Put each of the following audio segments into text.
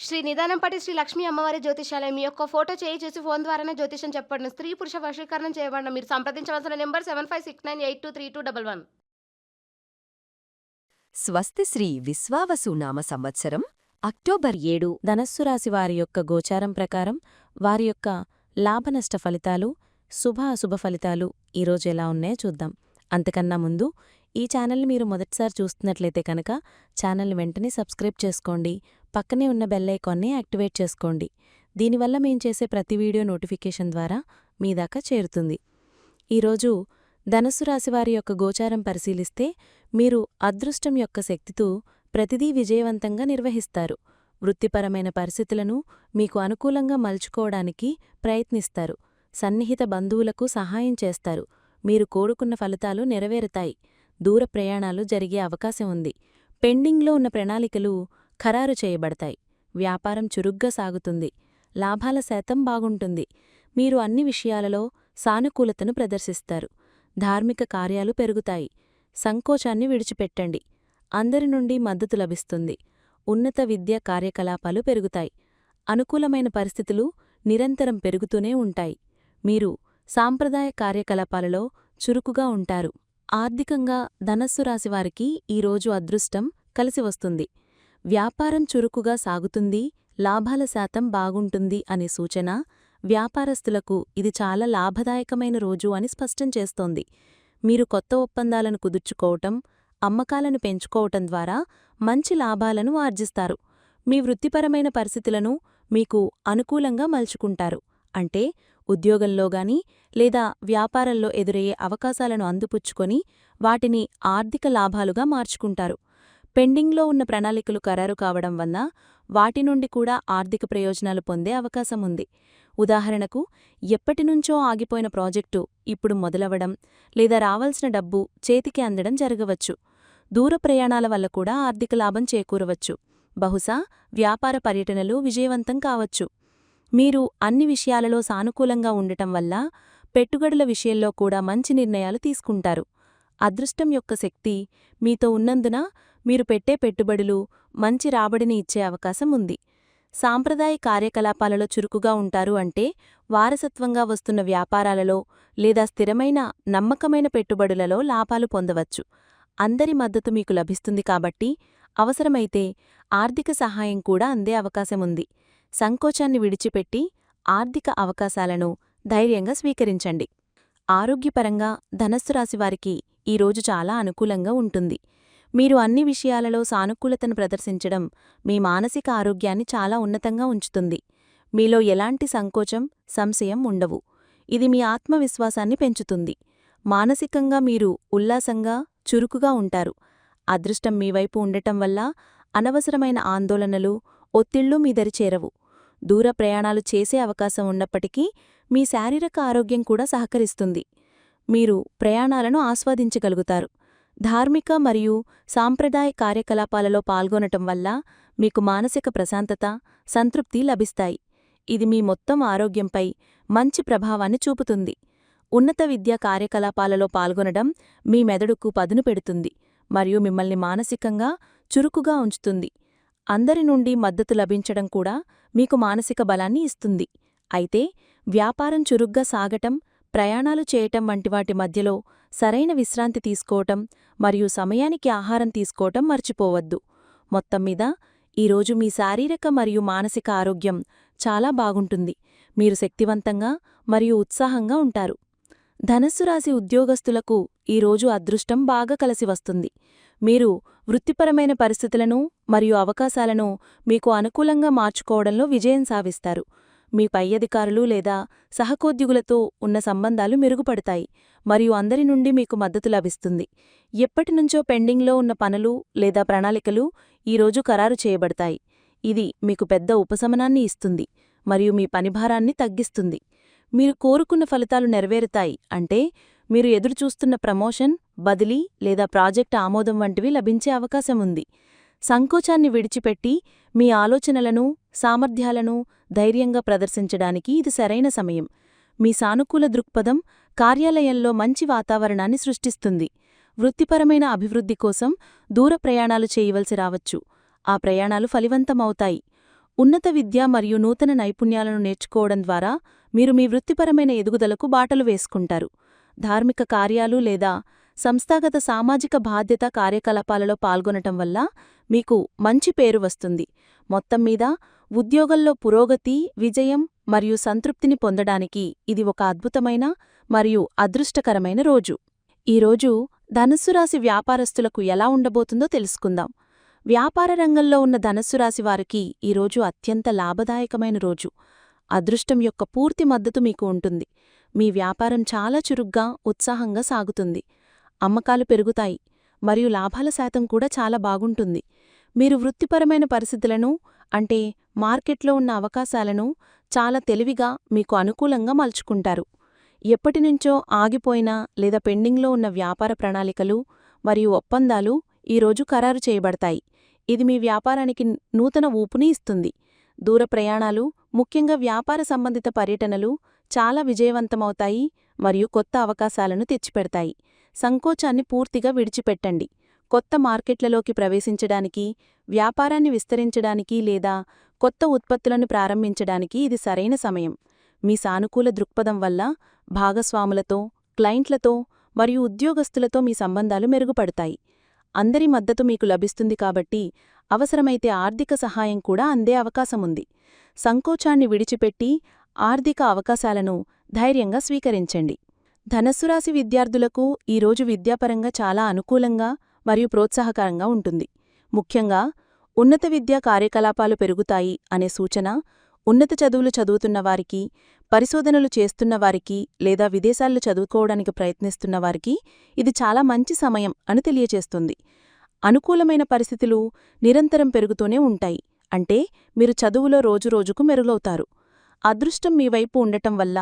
శ్రీ నిదానంపాటి శ్రీ లక్ష్మీ అమ్మవారి జ్యోతిషాలయం మీ యొక్క ఫోటో చేయి చేసి ఫోన్ ద్వారానే జ్యోతిషం చెప్పండి. స్త్రీ పురుష వశీకరణం చేయబడిన మీరు సంప్రదించవలసిన number seven five six nine eight two three two double one. స్వస్తి శ్రీ విశ్వావసు నామ సంవత్సరం అక్టోబర్ ఏడు ధనస్సు రాశి వారి యొక్క గోచారం ప్రకారం వారి యొక్క లాభనష్ట ఫలితాలు శుభ అశుభ ఫలితాలు ఈరోజు ఎలా ఉన్నాయో చూద్దాం. అంతకన్నా ముందు ఈ ఛానల్ని మీరు మొదటిసారి చూస్తున్నట్లయితే కనుక ఛానల్ని వెంటనే సబ్స్క్రైబ్ చేసుకోండి. పక్కనే ఉన్న బెల్ ఐకాన్ని యాక్టివేట్ చేసుకోండి. దీనివల్ల మేం చేసే ప్రతి వీడియో నోటిఫికేషన్ ద్వారా మీ దాకా చేరుతుంది. ఈరోజు ధనుస్సు రాశివారి యొక్క గోచారం పరిశీలిస్తే మీరు అదృష్టం యొక్క శక్తితో ప్రతిదీ విజయవంతంగా నిర్వహిస్తారు. వృత్తిపరమైన పరిస్థితులను మీకు అనుకూలంగా మలుచుకోవడానికి ప్రయత్నిస్తారు. సన్నిహిత బంధువులకు సహాయం చేస్తారు. మీరు కోరుకున్న ఫలితాలు నెరవేరుతాయి. దూర ప్రయాణాలు జరిగే అవకాశం ఉంది. పెండింగ్లో ఉన్న ప్రణాళికలు ఖరారు చేయబడతాయి. వ్యాపారం చురుగ్గా సాగుతుంది. లాభాల శాతం బాగుంటుంది. మీరు అన్ని విషయాలలో సానుకూలతను ప్రదర్శిస్తారు. ధార్మిక కార్యాలు పెరుగుతాయి. సంకోచాన్ని విడిచిపెట్టండి. అందరి నుండి మద్దతు లభిస్తుంది. ఉన్నత విద్య కార్యకలాపాలు పెరుగుతాయి. అనుకూలమైన పరిస్థితులు నిరంతరం పెరుగుతూనే ఉంటాయి. మీరు సాంప్రదాయ కార్యకలాపాలలో చురుకుగా ఉంటారు. ఆర్థికంగా ధనస్సు రాశివారికి ఈరోజు అదృష్టం కలిసి వస్తుంది. వ్యాపారం చురుకుగా సాగుతుంది లాభాల శాతం బాగుంటుంది అనే సూచన వ్యాపారస్తులకు ఇది చాలా లాభదాయకమైన రోజు అని స్పష్టం చేస్తోంది. మీరు కొత్త ఒప్పందాలను కుదుర్చుకోవటం అమ్మకాలను పెంచుకోవటం ద్వారా మంచి లాభాలను ఆర్జిస్తారు. మీ వృత్తిపరమైన పరిస్థితులను మీకు అనుకూలంగా మలుచుకుంటారు. అంటే ఉద్యోగంలోగాని లేదా వ్యాపారంలో ఎదురయ్యే అవకాశాలను అందిపుచ్చుకొని వాటిని ఆర్థిక లాభాలుగా మార్చుకుంటారు. పెండింగ్లో ఉన్న ప్రణాళికలు ఖరారు కావడం వల్ల వాటి నుండి కూడా ఆర్థిక ప్రయోజనాలు పొందే అవకాశం ఉంది. ఉదాహరణకు ఎప్పటినుంచో ఆగిపోయిన ప్రాజెక్టు ఇప్పుడు మొదలవడం లేదా రావాల్సిన డబ్బు చేతికి అందడం జరగవచ్చు. దూర ప్రయాణాల వల్ల కూడా ఆర్థిక లాభం చేకూరవచ్చు. బహుశా వ్యాపార పర్యటనలు విజయవంతం కావచ్చు. మీరు అన్ని విషయాలలో సానుకూలంగా ఉండటం వల్ల పెట్టుబడుల విషయంలో కూడా మంచి నిర్ణయాలు తీసుకుంటారు. అదృష్టం యొక్క శక్తి మీతో ఉన్నందున మీరు పెట్టే పెట్టుబడులు మంచి రాబడిని ఇచ్చే అవకాశం ఉంది. సాంప్రదాయ కార్యకలాపాలలో చురుకుగా ఉంటారు అంటే వారసత్వంగా వస్తున్న వ్యాపారాలలో లేదా స్థిరమైన నమ్మకమైన పెట్టుబడులలో లాభాలు పొందవచ్చు. అందరి మద్దతు మీకు లభిస్తుంది కాబట్టి అవసరమైతే ఆర్థిక సహాయం కూడా అందే అవకాశముంది సంకోచాన్ని విడిచిపెట్టి ఆర్థిక అవకాశాలను ధైర్యంగా స్వీకరించండి. ఆరోగ్యపరంగా ధనస్సు రాశివారికి ఈరోజు చాలా అనుకూలంగా ఉంటుంది. మీరు అన్ని విషయాలలో సానుకూలతను ప్రదర్శించడం మీ మానసిక ఆరోగ్యాన్ని చాలా ఉన్నతంగా ఉంచుతుంది. మీలో ఎలాంటి సంకోచం సంశయం ఉండవు. ఇది మీ ఆత్మవిశ్వాసాన్ని పెంచుతుంది. మానసికంగా మీరు ఉల్లాసంగా చురుకుగా ఉంటారు. అదృష్టం మీవైపు ఉండటం వల్ల అనవసరమైన ఆందోళనలు ఒత్తిళ్ళు మీదరి చేరవు. దూర ప్రయాణాలు చేసే అవకాశం ఉన్నప్పటికీ మీ శారీరక ఆరోగ్యం కూడా సహకరిస్తుంది. మీరు ప్రయాణాలను ఆస్వాదించగలుగుతారు. ధార్మిక మరియు సాంప్రదాయ కార్యకలాపాలలో పాల్గొనటం వల్ల మీకు మానసిక ప్రశాంతత సంతృప్తి లభిస్తాయి. ఇది మీ మొత్తం ఆరోగ్యంపై మంచి ప్రభావాన్ని చూపుతుంది. ఉన్నత విద్యా కార్యకలాపాలలో పాల్గొనడం మీ మెదడుకు పదును పెడుతుంది మరియు మిమ్మల్ని మానసికంగా చురుకుగా ఉంచుతుంది. అందరి నుండి మద్దతు లభించడం కూడా మీకు మానసిక బలాన్ని ఇస్తుంది. అయితే వ్యాపారం చురుగ్గా సాగటం ప్రయాణాలు చేయటం వంటి వాటి మధ్యలో సరైన విశ్రాంతి తీసుకోవటం మరియు సమయానికి ఆహారం తీసుకోవటం మర్చిపోవద్దు. మొత్తం మీద ఈరోజు మీ శారీరక మరియు మానసిక ఆరోగ్యం చాలా బాగుంటుంది. మీరు శక్తివంతంగా మరియు ఉత్సాహంగా ఉంటారు. ధనస్సు రాశి ఉద్యోగస్తులకు ఈరోజు అదృష్టం బాగా కలిసి వస్తుంది. మీరు వృత్తిపరమైన పరిస్థితులను మరియు అవకాశాలను మీకు అనుకూలంగా మార్చుకోవడంలో విజయం సాధిస్తారు. మీ పై అధికారులు లేదా సహకోద్యోగులతో ఉన్న సంబంధాలు మెరుగుపడతాయి మరియు అందరి నుండి మీకు మద్దతు లభిస్తుంది. ఎప్పటినుంచో పెండింగ్లో ఉన్న పనులు లేదా ప్రణాళికలు ఈరోజు ఖరారు చేయబడతాయి. ఇది మీకు పెద్ద ఉపశమనాన్ని ఇస్తుంది మరియు మీ పనిభారాన్ని తగ్గిస్తుంది. మీరు కోరుకున్న ఫలితాలు నెరవేరుతాయి అంటే మీరు ఎదురుచూస్తున్న ప్రమోషన్ బదిలీ లేదా ప్రాజెక్ట్ ఆమోదం వంటివి లభించే అవకాశం ఉంది. సంకోచాన్ని విడిచిపెట్టి మీ ఆలోచనలను సామర్థ్యాలను ధైర్యంగా ప్రదర్శించడానికి ఇది సరైన సమయం. మీ సానుకూల దృక్పథం కార్యాలయంలో మంచి వాతావరణాన్ని సృష్టిస్తుంది. వృత్తిపరమైన అభివృద్ధి కోసం దూర ప్రయాణాలు చేయవలసి రావచ్చు. ఆ ప్రయాణాలు ఫలివంతమవుతాయి. ఉన్నత విద్య మరియు నూతన నైపుణ్యాలను నేర్చుకోవడం ద్వారా మీరు మీ వృత్తిపరమైన ఎదుగుదలకు బాటలు వేసుకుంటారు. ధార్మిక కార్యాలు లేదా సంస్థాగత సామాజిక బాధ్యత కార్యకలాపాలలో పాల్గొనటం వల్ల మీకు మంచి పేరు వస్తుంది. మొత్తం మీద ఉద్యోగంలో పురోగతి విజయం మరియు సంతృప్తిని పొందడానికి ఇది ఒక అద్భుతమైన మరియు అదృష్టకరమైన రోజు. ఈరోజు ధనుస్సు రాశి వ్యాపారస్తులకు ఎలా ఉండబోతుందో తెలుసుకుందాం. వ్యాపార రంగంలో ఉన్న ధనస్సు రాశి వారికి ఈరోజు అత్యంత లాభదాయకమైన రోజు. అదృష్టం యొక్క పూర్తి మద్దతు మీకు ఉంటుంది. మీ వ్యాపారం చాలా చురుగ్గా ఉత్సాహంగా సాగుతుంది. అమ్మకాలు పెరుగుతాయి మరియు లాభాల శాతం కూడా చాలా బాగుంటుంది. మీరు వృత్తిపరమైన పరిస్థితులను అంటే మార్కెట్లో ఉన్న అవకాశాలను చాలా తెలివిగా మీకు అనుకూలంగా మలుచుకుంటారు. ఎప్పటినుంచో ఆగిపోయిన లేదా పెండింగ్లో ఉన్న వ్యాపార ప్రణాళికలు మరియు ఒప్పందాలు ఈరోజు ఖరారు చేయబడతాయి. ఇది మీ వ్యాపారానికి నూతన ఊపుని ఇస్తుంది. దూర ప్రయాణాలు ముఖ్యంగా వ్యాపార సంబంధిత పర్యటనలు చాలా విజయవంతమవుతాయి మరియు కొత్త అవకాశాలను తెచ్చిపెడతాయి. సంకోచాన్ని పూర్తిగా విడిచిపెట్టండి. కొత్త మార్కెట్లలోకి ప్రవేశించడానికి వ్యాపారాన్ని విస్తరించడానికి లేదా కొత్త ఉత్పత్తులను ప్రారంభించడానికి ఇది సరైన సమయం. మీ సానుకూల దృక్పథం వల్ల భాగస్వాములతో క్లయింట్లతో మరియు ఉద్యోగస్తులతో మీ సంబంధాలు మెరుగుపడతాయి. అందరి మద్దతు మీకు లభిస్తుంది కాబట్టి అవసరమైతే ఆర్థిక సహాయం కూడా అందే అవకాశముంది. సంకోచాన్ని విడిచిపెట్టి ఆర్థిక అవకాశాలను ధైర్యంగా స్వీకరించండి. ధనస్సురాశి విద్యార్థులకు ఈరోజు విద్యాపరంగా చాలా అనుకూలంగా మరియు ప్రోత్సాహకరంగా ఉంటుంది. ముఖ్యంగా ఉన్నత విద్యా కార్యకలాపాలు పెరుగుతాయి అనే సూచన ఉన్నత చదువులు చదువుతున్నవారికి పరిశోధనలు చేస్తున్నవారికి లేదా విదేశాల్లో చదువుకోవడానికి ప్రయత్నిస్తున్నవారికి ఇది చాలా మంచి సమయం అని తెలియచేస్తుంది. అనుకూలమైన పరిస్థితులు నిరంతరం పెరుగుతూనే ఉంటాయి. అంటే మీరు చదువులో రోజురోజుకు మెరుగవుతారు. అదృష్టం మీ వైపు ఉండటం వల్ల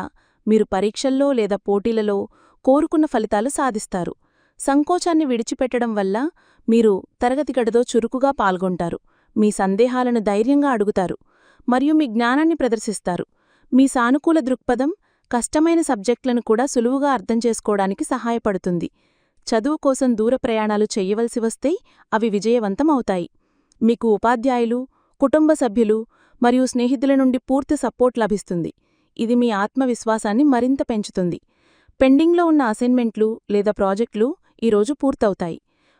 మీరు పరీక్షల్లో లేదా పోటీలలో కోరుకున్న ఫలితాలు సాధిస్తారు. సంకోచాన్ని విడిచిపెట్టడం వల్ల మీరు తరగతి గడదో చురుకుగా పాల్గొంటారు. మీ సందేహాలను ధైర్యంగా అడుగుతారు మరియు మీ జ్ఞానాన్ని ప్రదర్శిస్తారు. మీ సానుకూల దృక్పథం కష్టమైన సబ్జెక్టులను కూడా సులువుగా అర్థం చేసుకోవడానికి సహాయపడుతుంది. చదువు కోసం దూర ప్రయాణాలు చెయ్యవలసి వస్తే అవి విజయవంతం అవుతాయి. మీకు ఉపాధ్యాయులు కుటుంబ సభ్యులు మరియు స్నేహితుల నుండి పూర్తి సపోర్ట్ లభిస్తుంది. ఇది మీ ఆత్మవిశ్వాసాన్ని మరింత పెంచుతుంది. పెండింగ్లో ఉన్న అసైన్మెంట్లు లేదా ప్రాజెక్టులు ఈరోజు పూర్తవుతాయి.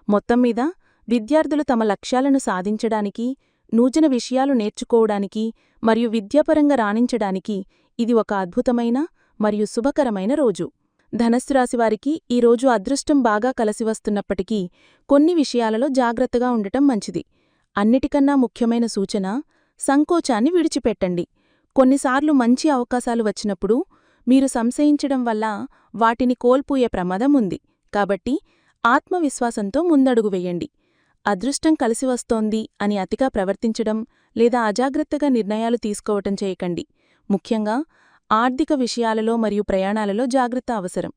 మొత్తం మీద విద్యార్థులు తమ లక్ష్యాలను సాధించడానికి నూతన విషయాలు నేర్చుకోవడానికి మరియు విద్యాపరంగా రాణించడానికి ఇది ఒక అద్భుతమైన మరియు శుభకరమైన రోజు. ధనస్సు రాశివారికి ఈరోజు అదృష్టం బాగా కలసివస్తున్నప్పటికీ కొన్ని విషయాలలో జాగ్రత్తగా ఉండటం మంచిది. అన్నిటికన్నా ముఖ్యమైన సూచన సంకోచాన్ని విడిచిపెట్టండి. కొన్నిసార్లు మంచి అవకాశాలు వచ్చినప్పుడు మీరు సంశయించడం వల్ల వాటిని కోల్పోయే ప్రమాదం ఉంది. కాబట్టి ఆత్మవిశ్వాసంతో ముందడుగు వెయ్యండి అదృష్టం కలిసివస్తోంది అని అతిగా ప్రవర్తించడం లేదా అజాగ్రత్తగా నిర్ణయాలు తీసుకోవటం చేయకండి. ముఖ్యంగా ఆర్థిక విషయాలలో మరియు ప్రయాణాలలో జాగ్రత్త అవసరం.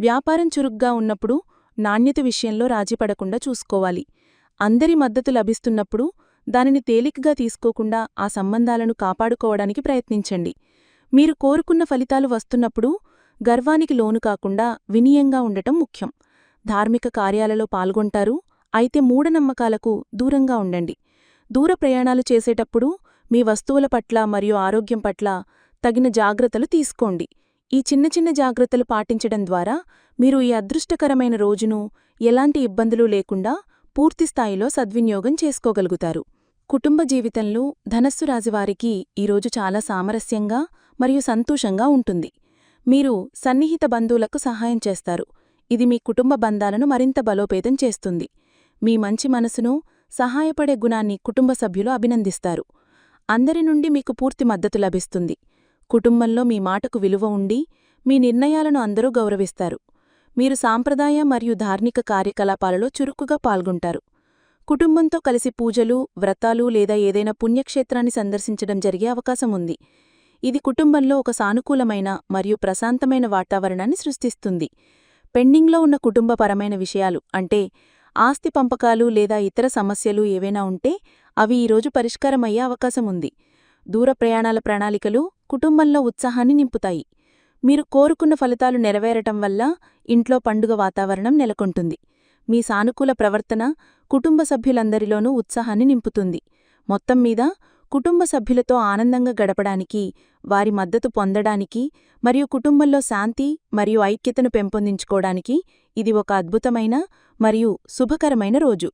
వ్యాపారం చురుగ్గా ఉన్నప్పుడు నాణ్యత విషయంలో రాజీపడకుండా చూసుకోవాలి. అందరి మద్దతు లభిస్తున్నప్పుడు దానిని తేలికగా తీసుకోకుండా ఆ సంబంధాలను కాపాడుకోవడానికి ప్రయత్నించండి. మీరు కోరుకున్న ఫలితాలు వస్తున్నప్పుడు గర్వానికి లోను కాకుండా వినీయంగా ఉండటం ముఖ్యం. ధార్మిక కార్యాలలో పాల్గొంటారు అయితే మూఢనమ్మకాలకు దూరంగా ఉండండి. దూర ప్రయాణాలు చేసేటప్పుడు మీ వస్తువుల పట్ల మరియు ఆరోగ్యం పట్ల తగిన జాగ్రత్తలు తీసుకోండి. ఈ చిన్న చిన్న జాగ్రత్తలు పాటించడం ద్వారా మీరు ఈ అదృష్టకరమైన రోజును ఎలాంటి ఇబ్బందులు లేకుండా పూర్తిస్థాయిలో సద్వినియోగం చేసుకోగలుగుతారు. కుటుంబ జీవితంలో ధనస్సు రాజువారికి ఈరోజు చాలా సామరస్యంగా మరియు సంతోషంగా ఉంటుంది. మీరు సన్నిహిత బంధువులకు సహాయం చేస్తారు. ఇది మీ కుటుంబ బంధాలను మరింత బలోపేతం చేస్తుంది. మీ మంచి మనసును సహాయపడే గుణాన్ని కుటుంబ సభ్యులు అభినందిస్తారు. అందరి నుండి మీకు పూర్తి మద్దతు లభిస్తుంది. కుటుంబంలో మీ మాటకు విలువ ఉండి మీ నిర్ణయాలను అందరూ గౌరవిస్తారు. మీరు సాంప్రదాయ మరియు ధార్మిక కార్యకలాపాలలో చురుకుగా పాల్గొంటారు. కుటుంబంతో కలిసి పూజలు వ్రతాలు లేదా ఏదైనా పుణ్యక్షేత్రాన్ని సందర్శించడం జరిగే అవకాశం ఉంది. ఇది కుటుంబంలో ఒక సానుకూలమైన మరియు ప్రశాంతమైన వాతావరణాన్ని సృష్టిస్తుంది. పెండింగ్లో ఉన్న కుటుంబపరమైన విషయాలు అంటే ఆస్తి పంపకాలు లేదా ఇతర సమస్యలు ఏవైనా ఉంటే అవి ఈరోజు పరిష్కారమయ్యే అవకాశం ఉంది. దూర ప్రయాణాల ప్రణాళికలు కుటుంబంలో ఉత్సాహాన్ని నింపుతాయి. మీరు కోరుకున్న ఫలితాలు నెరవేరటం వల్ల ఇంట్లో పండుగ వాతావరణం నెలకొంటుంది. మీ సానుకూల ప్రవర్తన కుటుంబ సభ్యులందరిలోనూ ఉత్సాహాన్ని నింపుతుంది. మొత్తం మీద కుటుంబ సభ్యులతో ఆనందంగా గడపడానికి వారి మద్దతు పొందడానికి మరియు కుటుంబంలో శాంతి మరియు ఐక్యతను పెంపొందించుకోవడానికి ఇది ఒక అద్భుతమైన మరియు శుభకరమైన రోజు.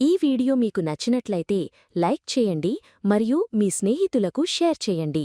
ఈ వీడియో మీకు నచ్చినట్లయితే లైక్ చేయండి మరియు మీ స్నేహితులకు షేర్ చేయండి.